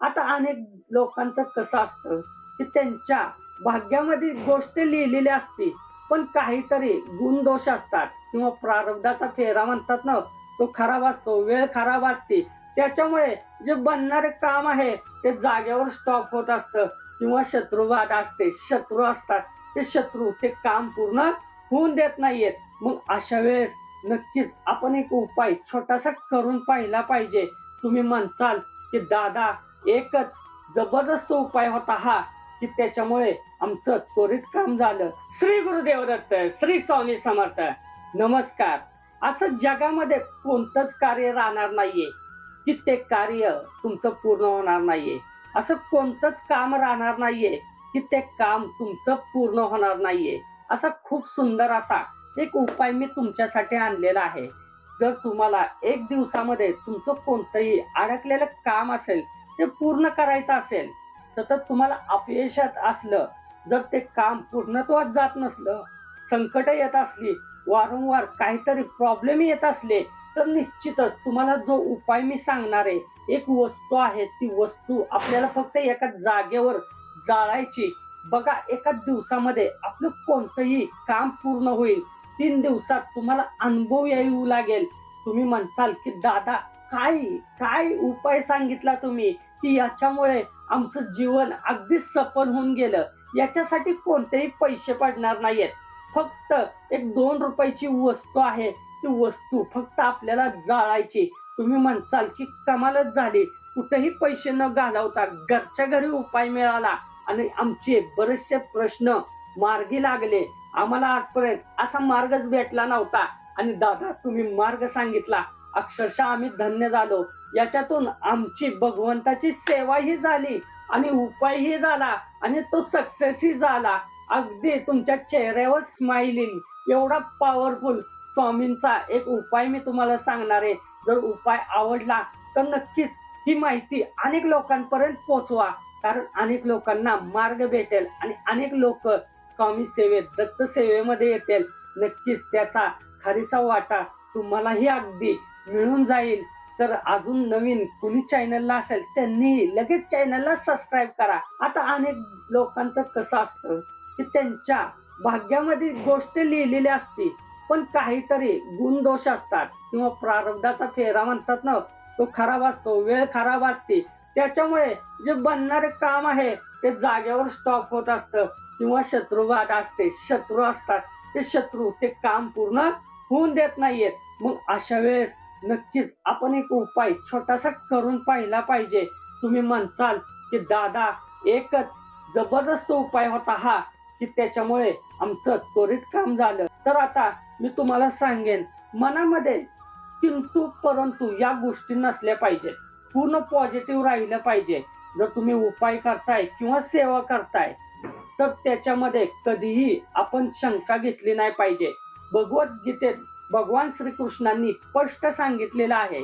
आता अनेक लोकांचं कसं असतं की त्यांच्या भाग्यामध्ये गोष्ट लिहिलेली असते पण काहीतरी गुणदोष असतात किंवा प्रारब्धाचा फेरा म्हणतात ना तो खराब असतो वेळ खराब असते. त्याच्यामुळे जे बनणारे काम आहे ते जागेवर स्टॉप होत असतं किंवा शत्रुवाद असते शत्रू असतात. ते शत्रू ते काम पूर्ण होऊन देत नाहीयेत. मग अशा वेळेस नक्कीच आपण एक उपाय छोटासा करून पाहिला पाहिजे. तुम्ही म्हणचाल की दादा एकच जबरदस्त उपाय होता हा की त्याच्यामुळे आमचं त्वरित काम झालं. श्री गुरुदेव दत्त श्री स्वामी समर्थ नमस्कार. असं जगामध्ये कोणतंच कार्य राहणार नाहीये की ते कार्य तुमचं पूर्ण होणार नाहीये. असं कोणतंच काम राहणार नाहीये की ते काम तुमचं पूर्ण होणार नाहीये. असा खूप सुंदर असा एक उपाय मी तुमच्यासाठी आणलेला आहे. जर तुम्हाला एक दिवसामध्ये तुमचं कोणतंही अडकलेलं काम असेल ते पूर्ण करायचं असेल सतत तुम्हाला अपयशात असलं जर ते काम पूर्णत्वात जात नसलं संकट येत असली वारंवार काहीतरी प्रॉब्लेम येत असले तर निश्चितच तुम्हाला जो उपाय मी सांगणार आहे एक वस्तू आहे ती वस्तू आपल्याला फक्त एका जागेवर जाळायची. बघा एका दिवसामध्ये आपलं कोणतंही काम पूर्ण होईल. तीन दिवसात तुम्हाला अनुभव येऊ लागेल. तुम्ही म्हणसाल की दादा काय काय उपाय सांगितला तुम्ही की याच्यामुळे आमचं जीवन अगदी सफल होऊन गेलं. याच्यासाठी कोणतेही पैसे पडणार नाहीयेत. फक्त एक दोन रुपयाची वस्तू आहे. ती वस्तू फक्त आपल्याला जाळायची. तुम्ही म्हणसाल की कमालच झाली. कुठेही पैसे न घालवता घरच्या घरी उपाय मिळाला आणि आमचे बरेचसे प्रश्न मार्गी लागले. आम्हाला आजपर्यंत असा मार्गच भेटला नव्हता. आणि दादा तुम्ही मार्ग सांगितला. अक्षरशः आम्ही धन्य झालो. याच्यातून आमची भगवंताची सेवाही झाली आणि उपायही झाला आणि तो सक्सेसही झाला. अगदी तुमच्या चेहऱ्यावर स्माइलिंग एवढा पॉवरफुल स्वामींचा एक उपाय मी तुम्हाला सांगणार आहे. जर उपाय आवडला तर नक्कीच ही माहिती अनेक लोकांपर्यंत पोहोचवा. कारण अनेक लोकांना मार्ग भेटेल आणि अनेक लोक स्वामी सेवेत दत्त सेवेमध्ये येतील. नक्कीच त्याचा खारीचा वाटा तुम्हालाही अगदी मिळून जाईल. तर अजून नवीन कुणी चॅनलला असेल त्यांनी लगेच चॅनलला सबस्क्राईब करा. आता अनेक लोकांचं कसं असतं की त्यांच्या भाग्यामध्ये गोष्ट लिहिलेली असते पण काहीतरी गुणदोष असतात किंवा प्रारब्धाचा फेरा म्हणतात ना तो खराब असतो वेळ खराब असते. त्याच्यामुळे जे बनणारे काम आहे ते जागेवर स्टॉप होत असतं. किंवा शत्रुवाद असते शत्रू असतात. ते शत्रू ते काम पूर्ण होऊन देत नाहीयेत. मग अशा वेळेस नक्कीच आपण एक उपाय छोटासा करून पाहिला पाहिजे. तुम्ही म्हणचाल की दादा एकच जबरदस्त उपाय होता हा की त्याच्यामुळे आमचं त्वरित काम झालं. तर आता मी तुम्हाला सांगेन मनामध्ये किंतु परंतु या गोष्टी नसल्या पाहिजे. पूर्ण पॉझिटिव्ह राहिलं पाहिजे. जर तुम्ही उपाय करताय किंवा सेवा करताय तर त्याच्यामध्ये कधीही आपण शंका घेतली नाही पाहिजे. भगवद्गीतेत भगवान श्रीकृष्णांनी स्पष्ट सांगितलेलं आहे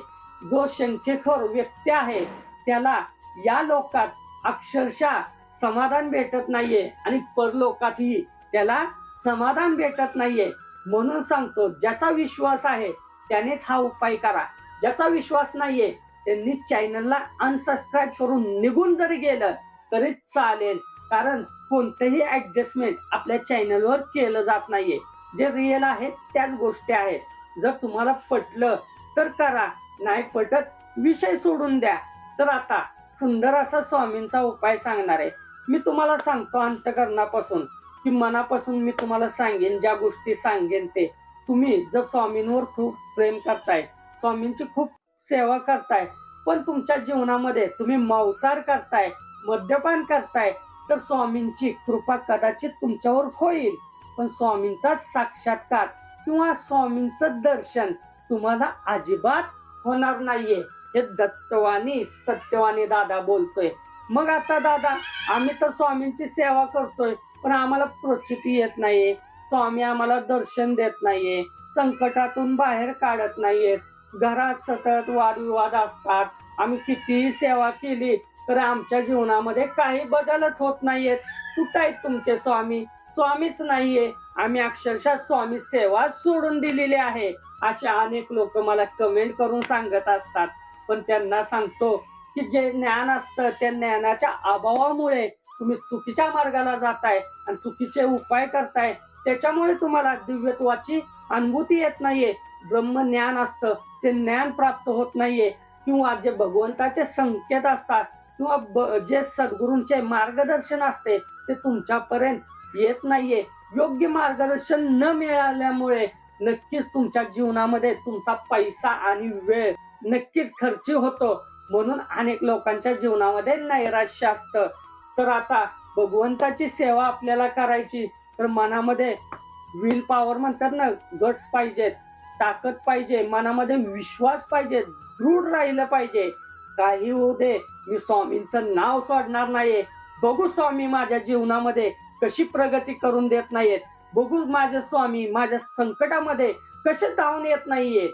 जो शंकेखोर व्यक्ती आहे त्याला या लोकात अक्षरशः समाधान भेटत नाहीये आणि परलोकातही त्याला समाधान भेटत नाहीये. म्हणून सांगतो ज्याचा विश्वास आहे त्यानेच हा उपाय करा. ज्याचा विश्वास नाहीये त्यांनी चॅनलला अनसबस्क्राईब करून निघून जरी गेलं तरी चालेल. कारण कोणतंही ऍडजस्टमेंट आपल्या चॅनलवर केलं जात नाहीये. जे रिअल आहेत त्याच गोष्टी आहेत. जर तुम्हाला पटलं तर करा नाही पटत विषय सोडून द्या. तर आता सुंदर असा स्वामींचा उपाय सांगणार आहे. मी तुम्हाला सांगतो अंतकरणापासून की मनापासून मी तुम्हाला सांगेन ज्या गोष्टी सांगेन ते. तुम्ही जर स्वामींवर खूप प्रेम करताय स्वामींची खूप सेवा करताय पण तुमच्या जीवनामध्ये तुम्ही मांसाहार करताय मद्यपान करताय तर स्वामींची कृपा कदाचित तुमच्यावर होईल. पण स्वामींचा साक्षात्कार किंवा स्वामींचं दर्शन तुम्हाला अजिबात होणार नाहीये. हे दत्तवानी सत्यवानी दादा बोलतोय. मग आता दादा आम्ही तर स्वामींची सेवा करतोय पण आम्हाला प्रचिती येत नाहीये. स्वामी आम्हाला दर्शन देत नाहीये. संकटातून बाहेर काढत नाहीयेत. घरात सतत वादविवाद असतात. आम्ही कितीही सेवा केली तर आमच्या जीवनामध्ये काही बदलच होत नाहीयेत. कुठं आहेत तुमचे स्वामी? स्वामीच नाहीये. आम्ही अक्षरशः स्वामी सेवा सोडून दिलेली आहे. असे अनेक लोक मला कमेंट करून सांगत असतात. पण त्यांना सांगतो की जे ज्ञान असतं त्या ज्ञानाच्या अभावामुळे तुम्ही चुकीच्या मार्गाला जाताय आणि चुकीचे उपाय करताय. त्याच्यामुळे तुम्हाला दिव्यत्वाची अनुभूती येत नाहीये. ब्रह्मज्ञान असतं ते ज्ञान प्राप्त होत नाहीये. किंवा जे भगवंताचे संकेत असतात किंवा जे सद्गुरूंचे मार्गदर्शन असते ते तुमच्यापर्यंत येत नाहीये. योग्य मार्गदर्शन न मिळाल्यामुळे नक्कीच तुमच्या जीवनामध्ये तुमचा पैसा आणि वेळ नक्कीच खर्ची होतो. म्हणून अनेक लोकांच्या जीवनामध्ये नैराश्य असतं. तर आता भगवंताची सेवा आपल्याला करायची तर मनामध्ये विल पॉवर म्हणतात ना गट्स पाहिजेत ताकद पाहिजे मनामध्ये विश्वास पाहिजे दृढ राहिलं पाहिजे. काही होऊ दे मी स्वामींचं नाव सोडणार नाहीये. बघू स्वामी माझ्या जीवनामध्ये कशी प्रगती करून देत नाहीयेत. बघू माझे स्वामी माझ्या संकटामध्ये कसे धावून येत नाहीयेत.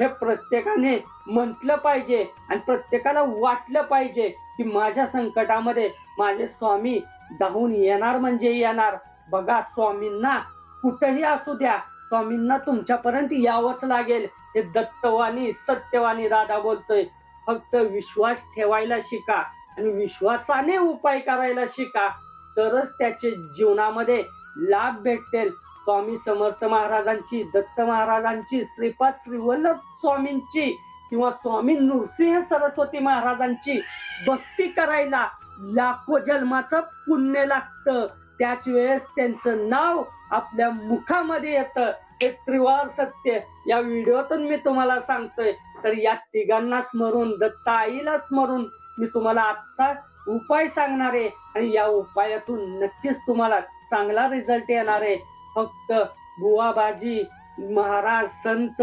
हे प्रत्येकाने म्हटलं पाहिजे आणि प्रत्येकाला वाटलं पाहिजे की माझ्या संकटामध्ये माझे स्वामी धावून येणार म्हणजे येणार. बघा स्वामींना कुठंही असू द्या. स्वामींना तुमच्यापर्यंत यावंच लागेल. हे दत्तवाणी सत्यवाणी दादा बोलतोय. फक्त विश्वास ठेवायला शिका आणि विश्वासाने उपाय करायला शिका. तरच त्याचे जीवनामध्ये लाभ भेटेल स्वामी समर्थ महाराजांची दत्त महाराजांची श्रीपाद श्रीवल्लभ स्वामींची किंवा स्वामी नृसिंह सरस्वती महाराजांची भक्ती करायला लाखो जन्माचं पुण्य लागतं. त्याच वेळेस त्यांचं नाव आपल्या मुखामध्ये येतं. हे त्रिवार सत्य या व्हिडिओतून मी तुम्हाला सांगतोय. तर या तिघांना स्मरून दत्त आईला स्मरून मी तुम्हाला आजचा उपाय सांगणार आहे आणि या उपायातून नक्कीच तुम्हाला चांगला रिझल्ट येणार आहे. फक्त बुवाबाजी महाराज संत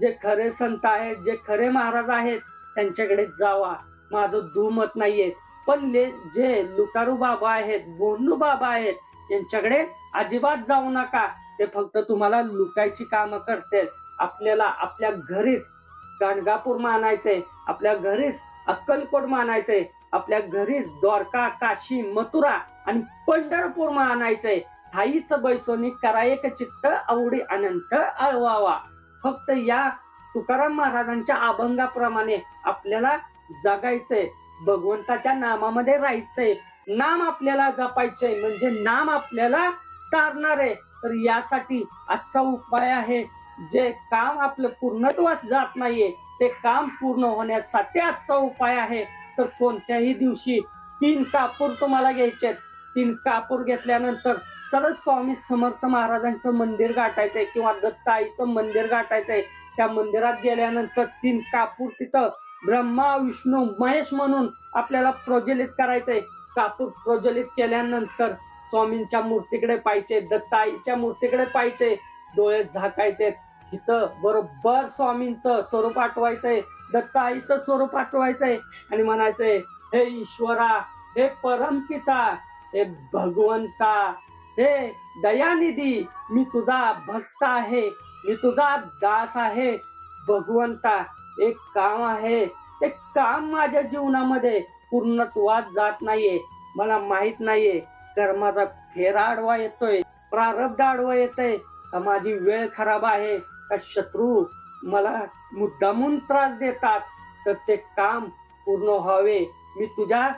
जे खरे संत आहेत जे खरे महाराज आहेत त्यांच्याकडे जावा. माझं दुमत नाहीये. पण ले जे लुटारू बाबा आहेत बोंडू बाबा आहेत यांच्याकडे अजिबात जाऊ नका. ते फक्त तुम्हाला लुटायची कामं करते आपल्याला आपल्या घरीच गाणगापूर मानायचंय. आपल्या घरीच अक्कलकोट मानायचंय. आपल्या घरीच द्वारका काशी मथुरा आणि पंढरपूर आणायचंय. थाईच बैसोनी करा एक चित्त आवडी अनंत अळवावा. फक्त या तुकाराम महाराजांच्या अभंगाप्रमाणे आपल्याला जगायचंय. भगवंताच्या नामामध्ये राहायचंय. नाम आपल्याला जपायचंय. म्हणजे नाम आपल्याला तारणार. आहे तर यासाठी आजचा उपाय आहे जे काम आपलं पूर्णत्वास जात नाहीये ते काम पूर्ण होण्यासाठी आजचा उपाय आहे. तर कोणत्याही दिवशी तीन कापूर तुम्हाला घ्यायचे आहेत. तीन कापूर घेतल्यानंतर सरळ स्वामी समर्थ महाराजांचं मंदिर गाठायचंय किंवा दत्ताईचं मंदिर मंदिर गाठायचंय त्या मंदिरात गेल्यानंतर तीन कापूर तिथं ब्रह्मा विष्णू महेश म्हणून आपल्याला प्रज्वलित करायचंय कापूर प्रज्वलित केल्यानंतर स्वामींच्या मूर्तीकडे पाहिजे दत्ताईच्या मूर्तीकडे पाहिजे डोळे झाकायचे इथं बरोबर स्वामींचं स्वरूप आठवायचंय दत्त आईचं स्वरूप आठवायचंय आणि म्हणायचंय हे ईश्वरा हे परमपिता हे भगवंता हे दयानिधी मी तुझा भक्त आहे मी तुझा दास आहे. भगवंता एक काम आहे ते काम माझ्या जीवनामध्ये पूर्णत्वात जात नाहीये. मला माहीत नाहीये कर्माचा फेरा आडवा येतोय प्रारब्ध आडवा येतोय का माझी वेळ खराब आहे का शत्रू मला मुद्दामून त्रास देतात तर ते काम पूर्ण व्हावे. मी तुझ्या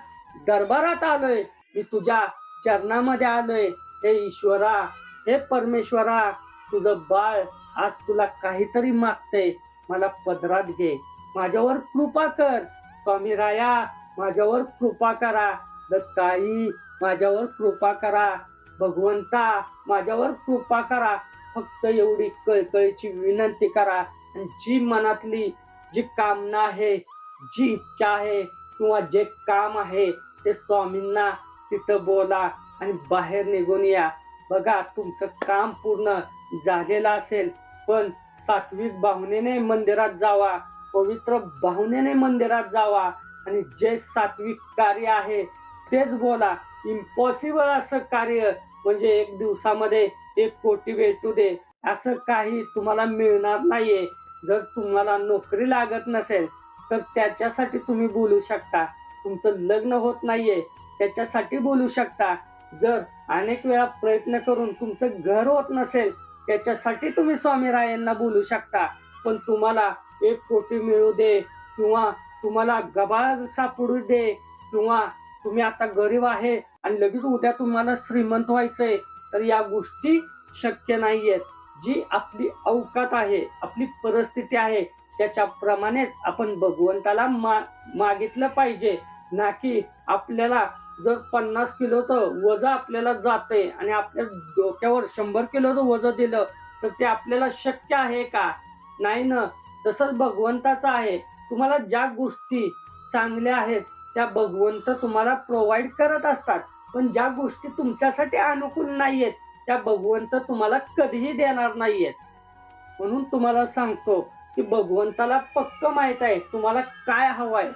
दरबारात आलोय. मी तुझ्या चरणामध्ये आलोय. हे ईश्वरा हे परमेश्वरा तुझं बाळ आज तुला काहीतरी मागतंय. मला पदरात घे. माझ्यावर कृपा कर. स्वामी राया माझ्यावर कृपा करा. दत्ताई माझ्यावर कृपा करा. भगवंता माझ्यावर कृपा करा. फक्त एवढी कळकळीची विनंती करा. जी मनातली जी कामना आहे जी इच्छा आहे किंवा जे काम आहे ते स्वामींना तिथं बोला आणि बाहेर निघून या. बघा तुमचं काम पूर्ण झालेलं असेल पण सात्विक भावनेने मंदिरात जावा पवित्र भावनेने मंदिरात जावा आणि जे सात्विक कार्य आहे तेच बोला. इम्पॉसिबल असं कार्य म्हणजे एक दिवसामध्ये एक कोटी भेटू दे. असं काही तुम्हाला मिळणार नाहीये. जर तुम्हाला नोकरी लागत नसेल तर त्याच्यासाठी तुम्ही बोलू शकता. तुमचं लग्न होत नाहीये त्याच्यासाठी बोलू शकता. जर अनेक वेळा प्रयत्न करून तुमचं घर होत नसेल त्याच्यासाठी तुम्ही स्वामी रायांना बोलू शकता. पण तुम्हाला एक कोटी मिळू दे किंवा तुम्हाला गबाळ सापडू दे किंवा तुम्ही आता गरीब आहे आणि लगेच उद्या तुम्हाला श्रीमंत व्हायचंय तर या गोष्टी शक्य नाहीयेत. जी आपली अवकात आहे आपली परिस्थिती आहे त्याच्याप्रमाणेच आपण भगवंताला मा मागितलं पाहिजे. ना की आपल्याला जर पन्नास किलोचं वजन आपल्याला जाते आणि आपल्या डोक्यावर शंभर किलोचं वजन दिलं तर ते आपल्याला शक्य आहे का? नाही ना. तसंच भगवंताचं आहे. तुम्हाला ज्या गोष्टी चांगल्या आहेत त्या भगवंत तुम्हाला प्रोव्हाइड करत असतात. पण ज्या गोष्टी तुमच्यासाठी अनुकूल नाही आहेत त्या भगवंत तुम्हाला कधीही देणार नाहीयेत. म्हणून तुम्हाला सांगतो की भगवंताला पक्क माहीत आहे तुम्हाला काय हवंय.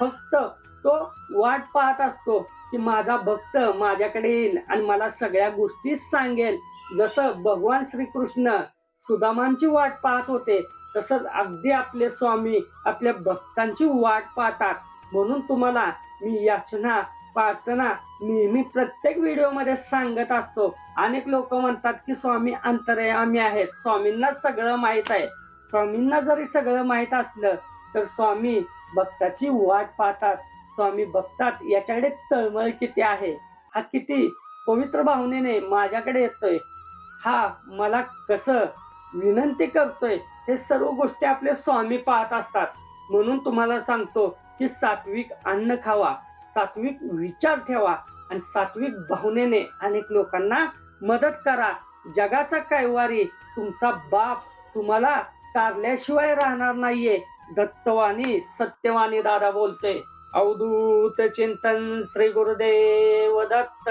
फक्त तो वाट पाहत असतो की माझा भक्त माझ्याकडे येईल आणि मला सगळ्या गोष्टी सांगेल. जसं भगवान श्रीकृष्ण सुदामांची वाट पाहत होते तसंच अगदी आपले स्वामी आपल्या भक्तांची वाट पाहतात. म्हणून तुम्हाला मी याचना प्रार्थना नेहमी प्रत्येक व्हिडिओमध्ये सांगत असतो. अनेक लोक म्हणतात की स्वामी अंतरयामी आहेत. स्वामींना सगळं माहीत आहे. स्वामींना जरी सगळं माहीत असलं तर स्वामी भक्ताची वाट पाहतात. स्वामी बघतात याच्याकडे तळमळ किती आहे? हा किती पवित्र भावनेने माझ्याकडे येतोय. हा मला कसं विनंती करतोय हे सर्व गोष्टी आपले स्वामी पाहत असतात. म्हणून तुम्हाला सांगतो की सात्विक अन्न खावा. सात्विक विचार ठेवा आणि सात्विक भावनेने अनेक लोकांना मदत करा. जगाचा कैवारी तुमचा बाप तुम्हाला तारल्याशिवाय राहणार नाहीये दत्तवाणी सत्यवाणी दादा बोलते अवधूत चिंतन श्री गुरुदेव दत्त.